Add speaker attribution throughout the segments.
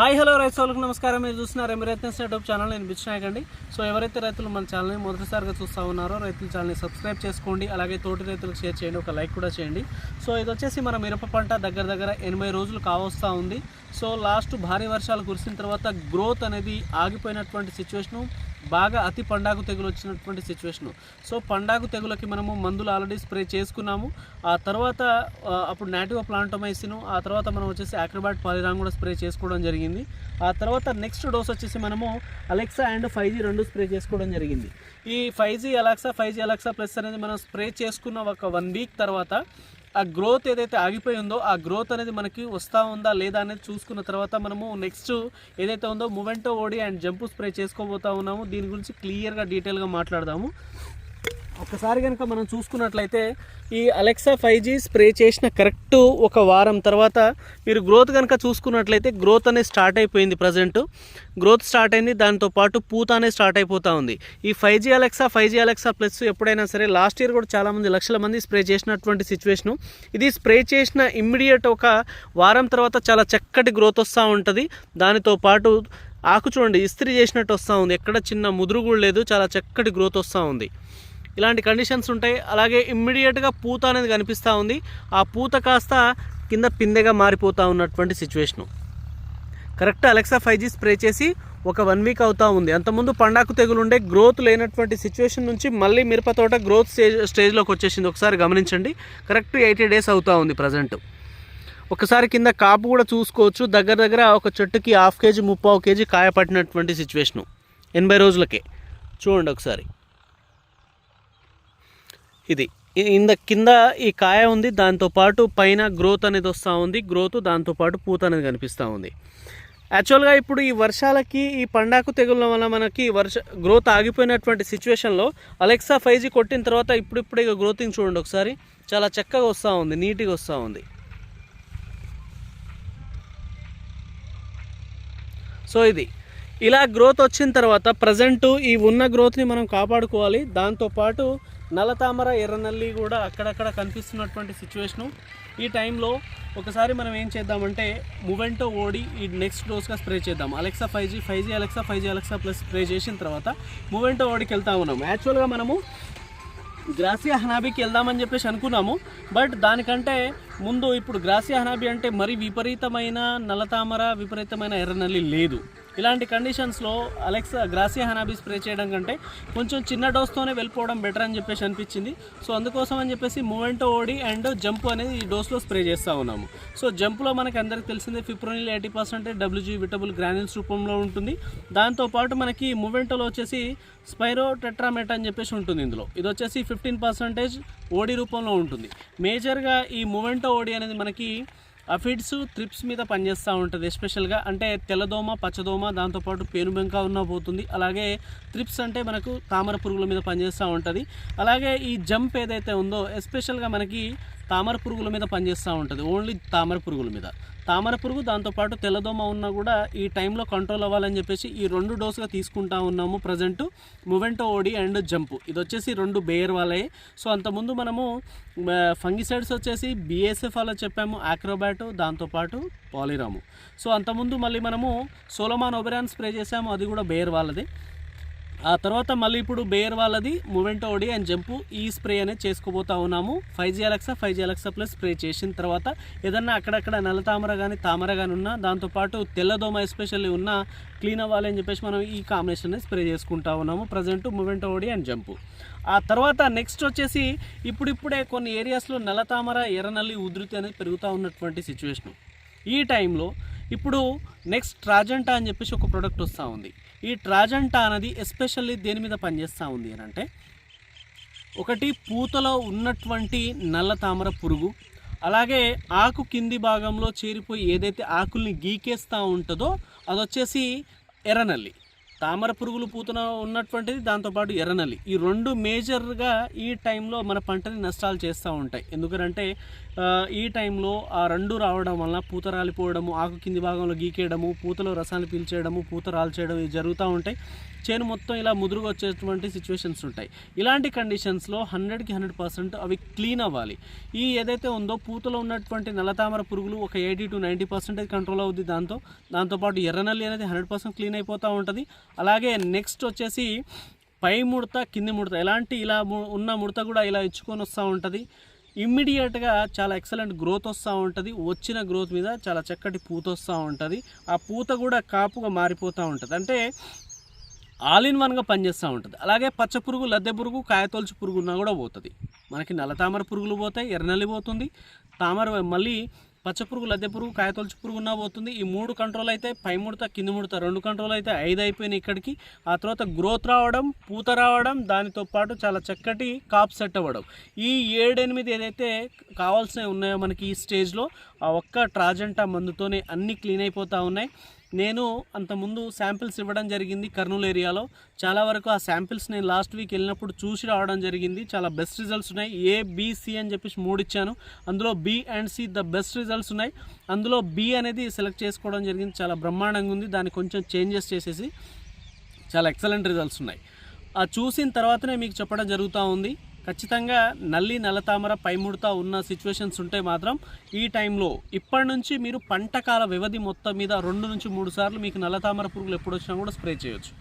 Speaker 1: Hi hello రైతు సోలకు నమస్కారం. మీరు చూస్తున్నారు ఎమిరేతన్స్ యూట్యూబ్ ఛానల్. నేను బిచ్నాయక్ అండి సో ఎవరైతే రైతులు మన ఛానల్ని మొదటిసారిగా చూస్తూ ఉన్నారో రైతుల ఛానల్ని సబ్స్క్రైబ్ చేసుకోండి. అలాగే తోటి రైతులకు షేర్ చేయండి. ఒక లైక్ కూడా చేయండి. సో ఇది వచ్చేసి మన మిరప పంట దగ్గర దగ్గర ఎనభై రోజులు కావస్తూ ఉంది. సో లాస్ట్ భారీ వర్షాలు కురిసిన తర్వాత గ్రోత్ అనేది ఆగిపోయినటువంటి సిచ్యువేషను బాగా అతి పండాగు తెగులు వచ్చినటువంటి సిచ్యువేషను సో పండాగు తెగులకి మనము మందులు ఆల్రెడీ స్ప్రే చేసుకున్నాము. ఆ తర్వాత అప్పుడు నాటివో ప్లాంటోమైసిన్ ఆ తర్వాత మనం వచ్చేసి ఆక్రోబాట్ పాలిరాన్ కూడా స్ప్రే చేసుకోవడం జరిగింది. ఆ తర్వాత నెక్స్ట్ డోస్ వచ్చేసి మనము అలెక్సా అండ్ ఫైవ్ జీ రెండు స్ప్రే చేసుకోవడం జరిగింది. ఈ five G Alexa five G Alexa plus అనేది మనం స్ప్రే చేసుకున్న ఒక వన్ వీక్ తర్వాత ఆ గ్రోత్ ఏదైతే ఆగిపోయి ఉందో ఆ గ్రోత్ అనేది మనకి వస్తూ ఉందా లేదా అనేది చూసుకున్న తర్వాత మనము నెక్స్ట్ ఏదైతే ఉందో Movento OD and jump spray చేసుకోబోతా ఉన్నాము. దీని గురించి క్లియర్గా డీటెయిల్గా మాట్లాడదాము. ఒక్కసారి కనుక మనం చూసుకున్నట్లయితే ఈ అలెక్సా ఫైవ్ జీ స్ప్రే చేసిన కరెక్ట్ ఒక వారం తర్వాత మీరు గ్రోత్ కనుక చూసుకున్నట్లయితే గ్రోత్ అనేది స్టార్ట్ అయిపోయింది ప్రజెంట్ గ్రోత్ స్టార్ట్ అయింది దాంతోపాటు పూత అనేది స్టార్ట్ అయిపోతూ ఉంది. ఈ five G Alexa five G Alexa plus ఎప్పుడైనా సరే లాస్ట్ ఇయర్ కూడా చాలామంది లక్షల మంది స్ప్రే చేసినటువంటి సిచ్యువేషను ఇది స్ప్రే చేసిన ఇమ్మీడియట్ ఒక వారం తర్వాత చాలా చక్కటి గ్రోత్ వస్తూ ఉంటుంది. దానితో పాటు ఆకు చూడండి ఇస్త్రీ చేసినట్టు వస్తూ ఉంది. ఎక్కడ చిన్న ముదురు కూడా లేదు చాలా చక్కటి గ్రోత్ వస్తూ ఉంది. ఇలాంటి కండిషన్స్ ఉంటాయి. అలాగే ఇమ్మీడియట్గా పూత అనేది కనిపిస్తూ ఉంది. ఆ పూత కాస్త కింద పిందెగా మారిపోతూ ఉన్నటువంటి situation correct Alexa five G spray చేసి ఒక వన్ వీక్ అవుతూ ఉంది. అంతకుముందు పండాకు తెగులు ఉండే గ్రోత్ లేనటువంటి సిచ్యువేషన్ నుంచి మళ్ళీ మిరప తోట గ్రోత్ స్టేజ్ స్టేజ్లోకి వచ్చేసింది. ఒకసారి గమనించండి. కరెక్ట్ ఎయిటీ డేస్ అవుతూ ఉంది ప్రజెంట్ ఒకసారి కింద కాపు కూడా చూసుకోవచ్చు. దగ్గర దగ్గర ఒక చెట్టుకి హాఫ్ కేజీ ముప్పావు కేజీ కాయ పట్టినటువంటి సిచ్యువేషను ఎనభై రోజులకే. చూడండి ఒకసారి. ఇది. ఇ- ఇంద కింద ఈ కాయ ఉంది దాంతోపాటు పైన గ్రోత్ అనేది వస్తూ ఉంది గ్రోత్ దాంతోపాటు పూత అనేది కనిపిస్తూ ఉంది. యాక్చువల్గా ఇప్పుడు ఈ వర్షాలకి ఈ పండాకు తెగుళ్ళ వల్ల మనకి వర్ష గ్రోత్ ఆగిపోయినటువంటి సిచ్యువేషన్లో అలెక్సా ఫైవ్ జీ కొట్టిన తర్వాత ఇప్పుడిప్పుడు ఇక గ్రోతింగ్ చూడండి ఒకసారి. చాలా చక్కగా వస్తూ ఉంది నీట్గా వస్తూ ఉంది. సో ఇది. ఇలా గ్రోత్ వచ్చిన తర్వాత ప్రజెంట్ ఈ ఉన్న గ్రోత్ని మనం కాపాడుకోవాలి. దాంతోపాటు నల్లతామర ఎర్రనల్లి కూడా అక్కడక్కడ కనిపిస్తున్నటువంటి సిచ్యువేషను ఈ టైంలో ఒకసారి మనం ఏం చేద్దామంటే మువెంటో ఓడి ఈ నెక్స్ట్ డోస్గా స్ప్రే చేద్దాం. Alexa five G five G Alexa five G Alexa plus spray చేసిన తర్వాత మువెంటో ఓడికి వెళ్తా ఉన్నాం. యాక్చువల్గా మనము గ్రాసియా హనాబీకి వెళ్దామని చెప్పేసి అనుకున్నాము. బట్ దానికంటే ముందు ఇప్పుడు గ్రాసియా హనాబీ అంటే మరి విపరీతమైన నల్లతామర విపరీతమైన ఎర్రనల్లి లేదు. ఇలాంటి కండిషన్స్లో అలెక్సా గ్రాసియా హనాబీ స్ప్రే చేయడం కంటే కొంచెం చిన్న డోస్తోనే వెళ్ళిపోవడం బెటర్ అని చెప్పేసి అనిపించింది. సో అందుకోసం అని చెప్పేసి మూవెంటో ఓడి అండ్ జంప్ అనేది ఈ డోస్లో స్ప్రే చేస్తూ ఉన్నాము. సో జంప్లో మనకి అందరికి తెలిసిందే fipronil eighty percent WG wettable granules రూపంలో ఉంటుంది. దాంతోపాటు మనకి మూవెంటోలో వచ్చేసి స్పైరో టెట్రామెట్ అని చెప్పేసి ఉంటుంది ఇందులో. ఇది వచ్చేసి ఫిఫ్టీన్ పర్సెంటేజ్ ఓడి రూపంలో ఉంటుంది. మేజర్గా ఈ మూవెంటో ఓడి అనేది మనకి అఫిడ్స్ త్రిప్స్ మీద పనిచేస్తూ ఉంటుంది ఎస్పెషల్గా అంటే తెల్లదోమ పచ్చదోమ దాంతోపాటు పేనుబెంక ఉన్న పోతుంది. అలాగే త్రిప్స్ అంటే మనకు తామర పురుగుల మీద పనిచేస్తూ ఉంటుంది. అలాగే ఈ జంప్ ఏదైతే ఉందో ఎస్పెషల్గా మనకి తామర పురుగుల మీద పనిచేస్తూ ఉంటుంది ఓన్లీ తామర పురుగుల మీద. తామర పురుగు దాంతోపాటు తెల్లదోమ ఉన్నా కూడా ఈ టైంలో కంట్రోల్ అవ్వాలని చెప్పేసి ఈ రెండు డోసుగా తీసుకుంటా ఉన్నాము present. Movento OD and jump ఇది వచ్చేసి రెండు బేయర్ వాళ్ళే. సో అంతకుముందు మనము ఫంగిసైడ్స్ వచ్చేసి బిఎస్ఎఫ్ అలా చెప్పాము ఆక్రోబాటు దాంతోపాటు పాలిరాము సో అంతకుముందు మళ్ళీ మనము సోలమాన్ ఒబెరాన్ స్ప్రే చేసాము అది కూడా బేయర్ వాళ్ళది. ఆ తర్వాత మళ్ళీ ఇప్పుడు బేయర్ వాళ్ళది మూమెంటో ఒడి అండ్ జంపు ఈ స్ప్రే అనేది చేసుకోబోతా ఉన్నాము. Five G Alexa five G Alexa plus spray చేసిన తర్వాత ఏదన్నా అక్కడక్కడ నల్ల తామర కానీ తామర కానీ ఉన్నా దాంతోపాటు తెల్లదోమ ఎస్పెషల్లీ ఉన్న క్లీన్ అవ్వాలి అని చెప్పేసి మనం ఈ కాంబినేషన్ స్ప్రే చేసుకుంటా ఉన్నాము. Present Movento OD and jump ఆ తర్వాత నెక్స్ట్ వచ్చేసి ఇప్పుడిప్పుడే కొన్ని ఏరియాస్లో నల్ల తామర ఎర్రనల్లి ఉధృతి అనేది పెరుగుతూ ఉన్నటువంటి సిచ్యువేషన్ ఈ టైంలో ఇప్పుడు నెక్స్ట్ ట్రాజెంటా అని చెప్పేసి ఒక ప్రోడక్ట్ వస్తూ ఉంది. ఈ ట్రాజెంటా అనేది ఎస్పెషల్లీ దేని మీద పనిచేస్తూ ఉంది అని అంటే ఒకటి పూతలో ఉన్నటువంటి నల్ల తామర పురుగు అలాగే ఆకు కింది భాగంలో చేరిపోయి ఏదైతే ఆకుల్ని గీకేస్తూ ఉంటుందో అది వచ్చేసి ఎర్రనల్లి. తామర పురుగులు పూతన ఉన్నటువంటిది దాంతోపాటు ఎర్రనల్లి. ఈ రెండు మేజర్గా ఈ టైంలో మన పంటని నష్టాలు చేస్తూ ఉంటాయి. ఎందుకంటే ఈ టైంలో ఆ రెండు రావడం వలన పూత రాలిపోవడము ఆకు కింది భాగంలో గీకేయడము పూతలో రసాన్ని పీల్చేయడము పూత రాల్చేయడం ఇవి జరుగుతూ ఉంటాయి. చేను మొత్తం ఇలా ముదురుగా వచ్చేటువంటి సిచ్యువేషన్స్ ఉంటాయి. ఇలాంటి కండిషన్స్లో హండ్రెడ్కి హండ్రెడ్ పర్సెంట్ అవి క్లీన్ అవ్వాలి. ఈ ఏదైతే ఉందో పూతలో ఉన్నటువంటి నల్లతామర పురుగులు ఒక eighty to ninety percentage control అవుద్ది దాంతో. దాంతోపాటు ఎర్రనల్లి అనేది హండ్రెడ్ పర్సెంట్ క్లీన్ అయిపోతూ ఉంటుంది. అలాగే నెక్స్ట్ వచ్చేసి పై ముడత కింది ముడత. ఎలాంటి ఇలా ము- ఉన్న ముడత కూడా ఇలా ఇచ్చుకొని వస్తూ ఉంటుంది. ఇమ్మీడియట్గా చాలా ఎక్సలెంట్ గ్రోత్ వస్తూ ఉంటుంది. వచ్చిన గ్రోత్ మీద చాలా చక్కటి పూత వస్తూ ఉంటుంది. ఆ పూత కూడా కాపుగా మారిపోతూ ఉంటుంది. అంటే ఆల్ ఇన్ వన్గా పనిచేస్తూ ఉంటుంది. అలాగే పచ్చ పురుగు లద్దె పురుగు కాయతొలుచు పురుగు ఉన్నా కూడా పోతుంది. మనకి నల్ల తామర పురుగులు పోతాయి ఎర్రనల్లి పోతుంది. తామర మళ్ళీ పచ్చ పురుగు లద్దె పురుగు కాయతొలచు పురుగు ఉన్నా పోతుంది. ఈ మూడు కంట్రోల్ అయితే పై ముడత కింది ముడత రెండు కంట్రోల్ అయితే ఐదు అయిపోయినాయి ఇక్కడికి. ఆ తర్వాత గ్రోత్ రావడం పూత రావడం దానితో పాటు చాలా చక్కటి కాప్ సెట్ అవ్వడం. ఈ ఏడెనిమిది ఏదైతే కావాల్సినవి ఉన్నాయో మనకి ఈ స్టేజ్లో ఆ ఒక్క ట్రాజెంటా మందుతోనే అన్నీ క్లీన్ అయిపోతూ ఉన్నాయి. నేను అంతకుముందు శాంపిల్స్ ఇవ్వడం జరిగింది కర్నూలు ఏరియాలో. చాలా వరకు ఆ శాంపిల్స్ నేను లాస్ట్ వీక్ వెళ్ళినప్పుడు చూసి రావడం జరిగింది. చాలా బెస్ట్ రిజల్ట్స్ ఉన్నాయి. ఏ బీసీ అని చెప్పేసి మూడు ఇచ్చాను. అందులో B and C the best results ఉన్నాయి. అందులో బి అనేది సెలెక్ట్ చేసుకోవడం జరిగింది. చాలా బ్రహ్మాండంగా ఉంది. దాన్ని కొంచెం చేంజెస్ చేసేసి చాలా ఎక్సలెంట్ రిజల్ట్స్ ఉన్నాయి. ఆ చూసిన తర్వాతనే మీకు చెప్పడం జరుగుతూ ఉంది. ఖచ్చితంగా నల్లి నల్లతామర పైముడత ఉన్న సిచ్యువేషన్స్ ఉంటే మాత్రం ఈ టైంలో ఇప్పటి నుంచి మీరు పంటకాల వ్యవధి మొత్తం మీద రెండు నుంచి మూడు సార్లు మీకు నల్లతామర పురుగులు ఎప్పుడు వచ్చినా కూడా స్ప్రే చేయొచ్చు.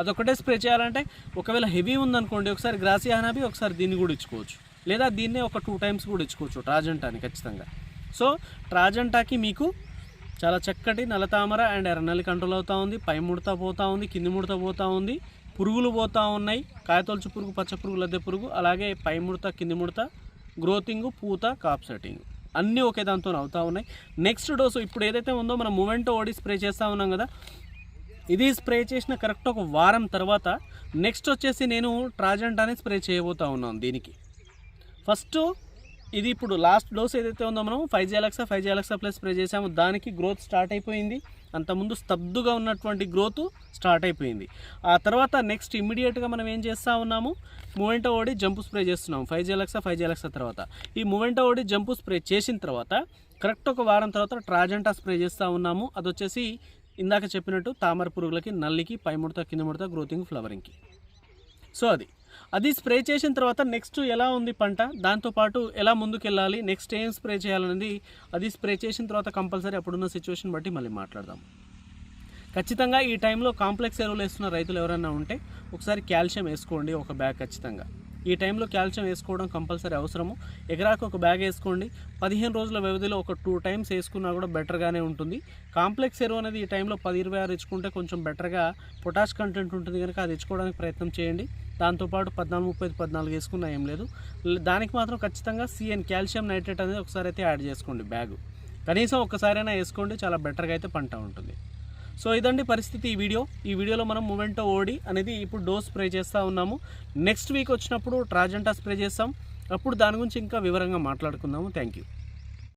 Speaker 1: అదొకటే స్ప్రే చేయాలంటే ఒకవేళ హెవీ ఉందనుకోండి ఒకసారి గ్రాసి హనాబి ఒకసారి దీన్ని కూడా ఇచ్చుకోవచ్చు. లేదా దీన్నే ఒక టూ టైమ్స్ కూడా ఇచ్చుకోవచ్చు ట్రాజెంటాని ఖచ్చితంగా. సో ట్రాజెంటాకి మీకు చాలా చక్కటి నల్లతామర అండ్ ఎర్రనల్లి కంట్రోల్ అవుతూ ఉంది పై ముడత పోతూ ఉంది కింది ముడత పోతూ ఉంది పురుగులు పోతూ ఉన్నాయి. కాయతొలుచు పురుగు పచ్చ పురుగు లద్దె పురుగు అలాగే పై ముడత కింది ముడత గ్రోతింగ్ పూత కాప్ సెట్టింగ్. అన్నీ ఒకే దాంతో అవుతూ ఉన్నాయి. నెక్స్ట్ డోసు ఇప్పుడు ఏదైతే ఉందో మనం మూమెంట్ ఓడి స్ప్రే చేస్తూ ఉన్నాం కదా. ఇది స్ప్రే చేసిన కరెక్ట్ ఒక వారం తర్వాత నెక్స్ట్ వచ్చేసి నేను ట్రాజెంట్ అనేది స్ప్రే చేయబోతా ఉన్నాను దీనికి. ఫస్ట్ ఇది ఇప్పుడు లాస్ట్ డోస్ ఏదైతే ఉందో మనం five G Alexa five G Alexa plus spray చేసాము దానికి గ్రోత్ స్టార్ట్ అయిపోయింది. అంతకుముందు స్తబ్దుగా ఉన్నటువంటి గ్రోత్ స్టార్ట్ అయిపోయింది. ఆ తర్వాత నెక్స్ట్ ఇమ్మీడియట్గా మనం ఏం చేస్తూ ఉన్నాము? మూవెంటో ఓడి జంపు స్ప్రే చేస్తున్నాం five G Alexa five G Alexa తర్వాత. ఈ మూవెంటో ఓడి జంపు స్ప్రే చేసిన తర్వాత కరెక్ట్ ఒక వారం తర్వాత ట్రాజెంటా స్ప్రే చేస్తూ ఉన్నాము. అది వచ్చేసి ఇందాక చెప్పినట్టు తామర పురుగులకి నల్లికి పై ముడత కింద ముడత గ్రోతింగ్ ఫ్లవరింగ్కి సో అది. అది స్ప్రే చేసిన తర్వాత నెక్స్ట్ ఎలా ఉంది పంట? దాంతోపాటు ఎలా ముందుకెళ్ళాలి? నెక్స్ట్ ఏం స్ప్రే చేయాలనేది అది స్ప్రే చేసిన తర్వాత కంపల్సరీ అప్పుడున్న సిచ్యువేషన్ బట్టి మళ్ళీ మాట్లాడదాం. ఖచ్చితంగా ఈ టైంలో కాంప్లెక్స్ ఎరువులు వేస్తున్న రైతులు ఎవరైనా ఉంటే ఒకసారి కాల్షియం వేసుకోండి ఒక బ్యాగ్ ఖచ్చితంగా. ఈ టైంలో కాల్షియం వేసుకోవడం కంపల్సరీ అవసరము. ఎకరాకు ఒక బ్యాగ్ వేసుకోండి. పదిహేను రోజుల వ్యవధిలో ఒక టూ టైమ్స్ వేసుకున్నా కూడా బెటర్గానే ఉంటుంది. కాంప్లెక్స్ ఎరువు అనేది ఈ టైంలో పది ఇరవై ఆరు ఇచ్చుకుంటే కొంచెం బెటర్గా పొటాష్ కంటెంట్ ఉంటుంది కనుక అది ఇచ్చుకోవడానికి ప్రయత్నం చేయండి. దాంతోపాటు పద్నాలుగు ముప్పై ఐదు పద్నాలుగు వేసుకున్నా ఏం లేదు. దానికి మాత్రం ఖచ్చితంగా సిఎన్ కాల్షియం నైట్రేట్ అనేది ఒకసారి అయితే యాడ్ చేసుకోండి బ్యాగు. కనీసం ఒక్కసారైనా వేసుకోండి చాలా బెటర్గా అయితే పంట ఉంటుంది. సో ఇదండి పరిస్థితి ఈ వీడియో. ఈ వీడియోలో మనం మూమెంటో ఓడి అనేది ఇప్పుడు డోస్ స్ప్రే చేస్తూ ఉన్నాము. నెక్స్ట్ వీక్ వచ్చినప్పుడు ట్రాజెంటా స్ప్రే చేస్తాం. అప్పుడు దాని గురించి ఇంకా వివరంగా మాట్లాడుకుందాము. Thank you